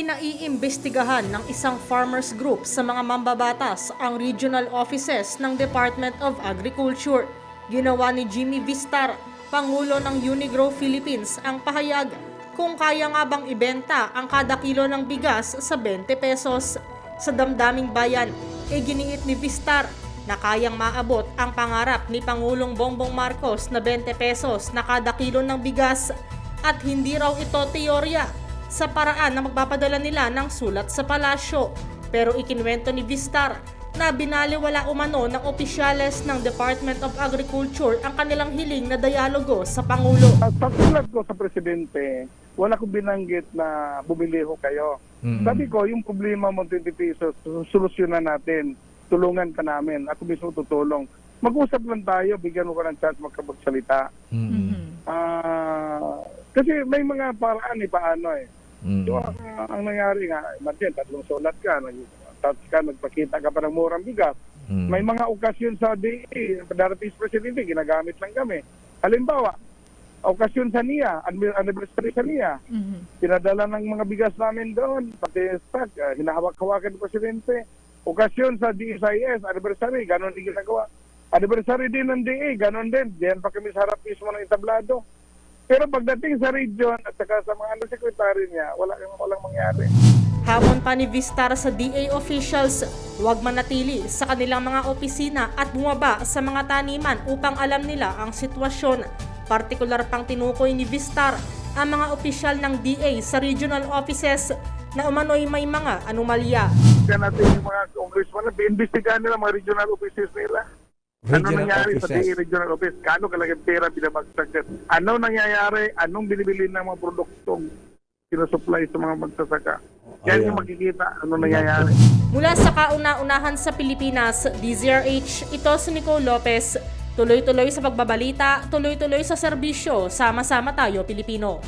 Pinaiimbestigahan ng isang farmers group sa mga mambabatas ang regional offices ng Department of Agriculture. Ginawa ni Jimmy Vistar, Pangulo ng Unigrow Philippines, ang pahayag kung kaya nga bang ibenta ang kada kilo ng bigas sa 20 pesos. Sa damdaming bayan, e giniit ni Vistar na kayang maabot ang pangarap ni Pangulong Bongbong Marcos na 20 pesos na kada kilo ng bigas at hindi raw ito teorya sa paraan na magpapadala nila ng sulat sa palasyo. Pero ikinwento ni Vistar na binaliwala umano ng opisyales ng Department of Agriculture ang kanilang hiling na dialogo sa Pangulo. Sa sulat ko sa presidente, wala kong binanggit na bumili ho kayo. Mm. Sabi ko, yung problema mo 20 pesos, solusyonan natin. Tulungan ka namin. Ako mismo tutulong. Mag-usap lang tayo, bigyan mo ko ng chance magkapagsalita. Mm. Ah, kasi may mga paraan eh, paano eh. Mm. So, ang, ang nangyari nga, imagine, tatlong sulat ka, nag, ka, nagpakita ka pa ng murang bigas. Mm. May mga okasyon sa DA, darating sa presidente, ginagamit lang kami. Halimbawa, okasyon sa NIA, anni- anniversary sa NIA, pinadala ng mga bigas namin doon, pati stock, uh, hinahawak-hawakan ng presidente. Okasyon sa DSIS, anniversary, ganon din ginagawa. Anniversary din ng DA, ganon din. Diyan pa kami sa harap mismo ng entablado. Pero pagdating sa region at saka sa mga undersecretary niya, wala walang mangyari. Hamon pa ni Vistar sa DA officials, huwag manatili sa kanilang mga opisina at bumaba sa mga taniman upang alam nila ang sitwasyon. Partikular pang tinukoy ni Vistar ang mga opisyal ng DA sa regional offices na umano'y may mga anomalya. Kaya natin yung mga congressman, iimbestigahan nila mga regional offices nila. Ano nangyari sa DA offices. regional office? Kano kalagang pera binabagsak? Ano nangyayari? Anong binibili ng mga produktong sinusupply sa mga magsasaka? Yan Ayan. yung makikita ano nangyayari. Mula sa kauna-unahan sa Pilipinas, DZRH, ito si Nicole Lopez. Tuloy-tuloy sa pagbabalita, tuloy-tuloy sa serbisyo, sama-sama tayo Pilipino.